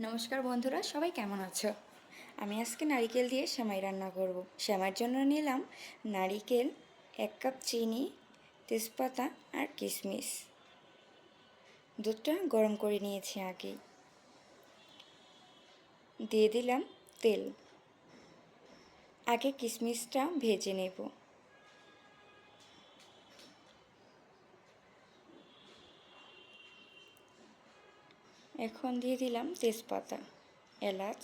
নমস্কার বন্ধুরা, সবাই কেমন আছো? আমি আজকে নারিকেল দিয়ে সেমাই রান্না করব। সেমাইয়ের জন্য নিলাম নারিকেল, এক কাপ চিনি, তেজপাতা আর কিশমিশ। দুধটা গরম করে নিয়েছি আগে। দিয়ে দিলাম তেল। আগে কিশমিশটা ভেজে নেব। এখন দিয়ে দিলাম তেজপাতা, এলাচ,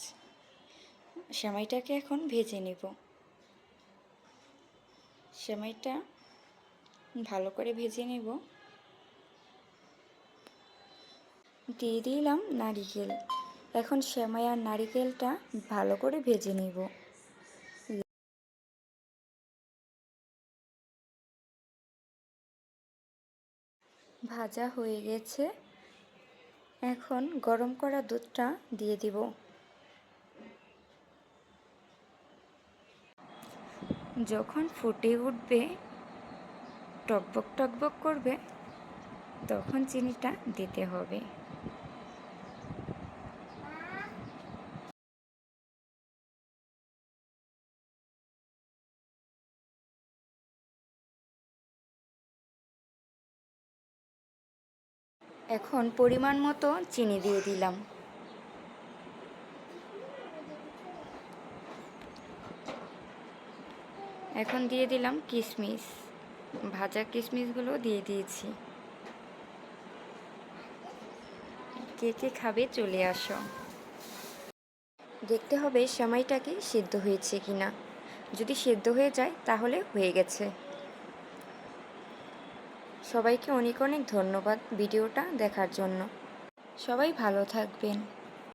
সেমাইটাকে এখন ভেজে নেব। সেমাইটা ভালো করে ভেজে নেব। দিয়ে দিলাম নারিকেল। এখন সেমাই আর নারিকেলটা ভালো করে ভেজে নেব। ভাজা হয়ে গেছে। এখন গরম করা দুধটা দিয়ে দিব। যখন ফুটে উঠবে, টকবক টকবক করবে, তখন চিনিটা দিতে হবে। এখন পরিমাণ মতো চিনি দিয়ে দিলাম। এখন দিয়ে দিলাম কিশমিশ ভাজা কিশমিশগুলো দিয়ে দিয়েছি। কে কে খাবে চলে আসো। দেখতে হবে সেমাইটা কি সিদ্ধ হয়েছে কিনা। যদি সিদ্ধ হয়ে যায় তাহলে হয়ে গেছে। সবাইকে অনেক অনেক ধন্যবাদ ভিডিওটা দেখার জন্য। সবাই ভালো থাকবেন।